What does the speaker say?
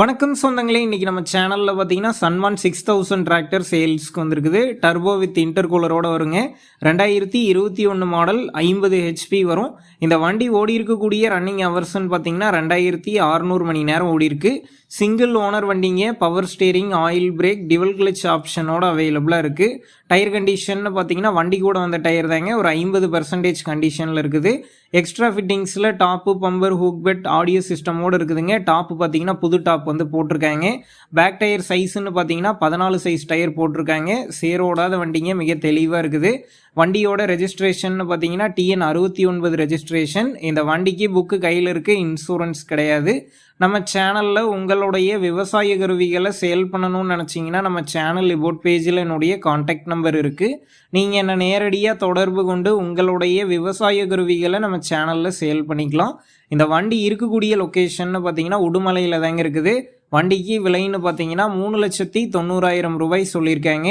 வணக்கம் சொந்தங்களே இன்றைக்கி நம்ம சேனலில் பார்த்தீங்கன்னா சன்மான் சிக்ஸ் தௌசண்ட் டிராக்டர் சேல்ஸ்க்கு வந்திருக்குது. டர்போ வித் இன்டர்கூலரோட வருங்க. ரெண்டாயிரத்தி இருபத்தி ஒன்று மாடல் ஐம்பது ஹெச்பி வரும். இந்த வண்டி ஓடி இருக்கக்கூடிய ரன்னிங் ஹவர்ஸ்னு பார்த்தீங்கன்னா ரெண்டாயிரத்தி அறநூறு மணி நேரம் ஓடி இருக்கு. சிங்கிள் ஓனர் வண்டிங்க power steering oil brake டிவல் clutch ஆப்ஷனோட அவைலபிளாக இருக்குது டயர் கண்டிஷன் பார்த்தீங்கன்னா வண்டி கூட வந்த டயர் தாங்க. ஒரு ஐம்பது பர்சன்டேஜ் கண்டிஷனில் இருக்குது. Extra ஃபிட்டிங்ஸில் top bumper hook bed audio சிஸ்டமோடு இருக்குதுங்க. டாப்பு பார்த்தீங்கன்னா புது டாப் வந்து போட்டிருக்காங்க. பேக் டயர் சைஸ்ன்னு பார்த்தீங்கன்னா பதினாலு சைஸ் டயர் போட்டிருக்காங்க. சேரோடாத வண்டிங்க மிக தெளிவாக இருக்குது. வண்டியோட ரெஜிஸ்ட்ரேஷன் பார்த்தீங்கன்னா டிஎன் அறுபத்தி ஒன்பது ரெஜிஸ்ட்ரேஷன் இந்த வண்டிக்கு புக்கு கையில் இருக்குது இன்சூரன்ஸ் கிடையாது. நம்ம சேனலில் உங்களுடைய விவசாய கருவிகளை சேல் பண்ணணும்னு நினச்சிங்கன்னா நம்ம சேனல் லிபோட் பேஜில் என்னுடைய காண்டாக்ட் நம்பர் இருக்குது நீங்கள் என்னை நேரடியாக தொடர்பு கொண்டு உங்களுடைய விவசாய கருவிகளை நம்ம சேனலில் சேல் பண்ணிக்கலாம். இந்த வண்டி இருக்கக்கூடிய லொக்கேஷன் பார்த்தீங்கன்னா உடுமலையில் தாங்க இருக்குது. வண்டிக்கு விலைன்னு பார்த்தீங்கன்னா மூணு லட்சத்தி தொண்ணூறாயிரம் ரூபாய் சொல்லியிருக்காங்க.